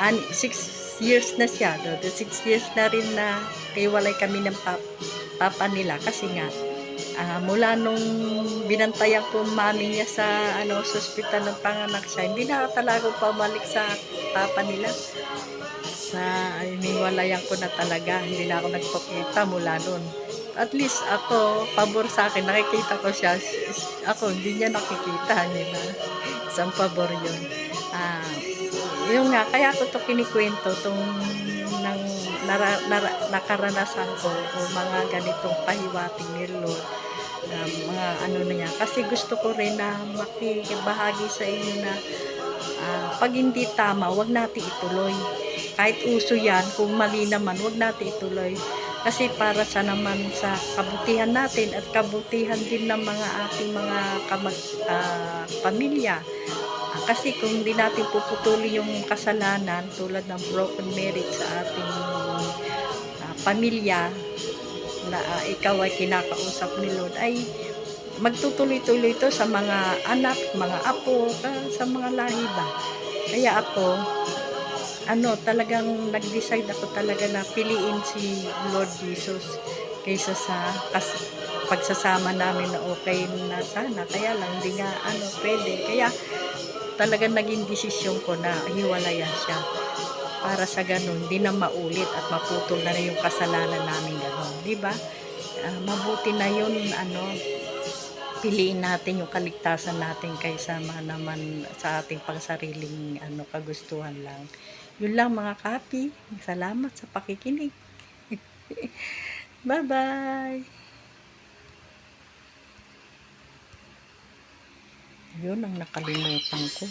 an, six years na siya. No? Six years na rin na kaiwalay kami ng pap, papa nila kasi nga ah, mula nung binantayan ko mami niya sa ano sa ospital ng panganak siya, hindi na talaga pamalik sa papa nila. Sa iniwalayan ko na talaga, hindi na ako nagpakita mula noon. At least ako, pabor sa akin, nakikita ko siya. Ako, hindi niya nakikita, di ba? Isang pabor yun. Ah, yung nga, kaya ko to kinikwento, tong nang nara, nara, nakaranasan ko o mga ganitong pahiwating ni Lord na mga ano na niya. Kasi gusto ko rin na makibahagi sa inyo na ah, pag hindi tama, wag natin ituloy. Kahit uso yan, kung mali naman, wag natin ituloy. Kasi para sa naman sa kabutihan natin at kabutihan din ng mga ating mga kamag, ah, pamilya. Kasi kung hindi natin puputulin yung kasalanan tulad ng broken marriage sa ating ah, pamilya na ah, ikaw ay kinakausap ni Lord ay magtutuloy-tuloy ito sa mga anak, mga apo, sa mga lahi ba. Kaya ako, ano, talagang nag-decide ako talaga na piliin si Lord Jesus kaysa sa kas, pagsasama namin na okay na sana. Kaya lang, hindi nga, ano, pwede. Kaya, talagang naging desisyon ko na hiwalayan siya para sa ganun, hindi na maulit at maputol na rin yung kasalanan namin ganun. Ba? Ah, mabuti na yun, ano, piliin natin yung kaligtasan natin kaysa ma- naman sa ating pangsariling ano, kagustuhan lang. Yun lang mga kapi. Salamat sa pakikinig. Bye-bye! Yun ang nakalimutan ko.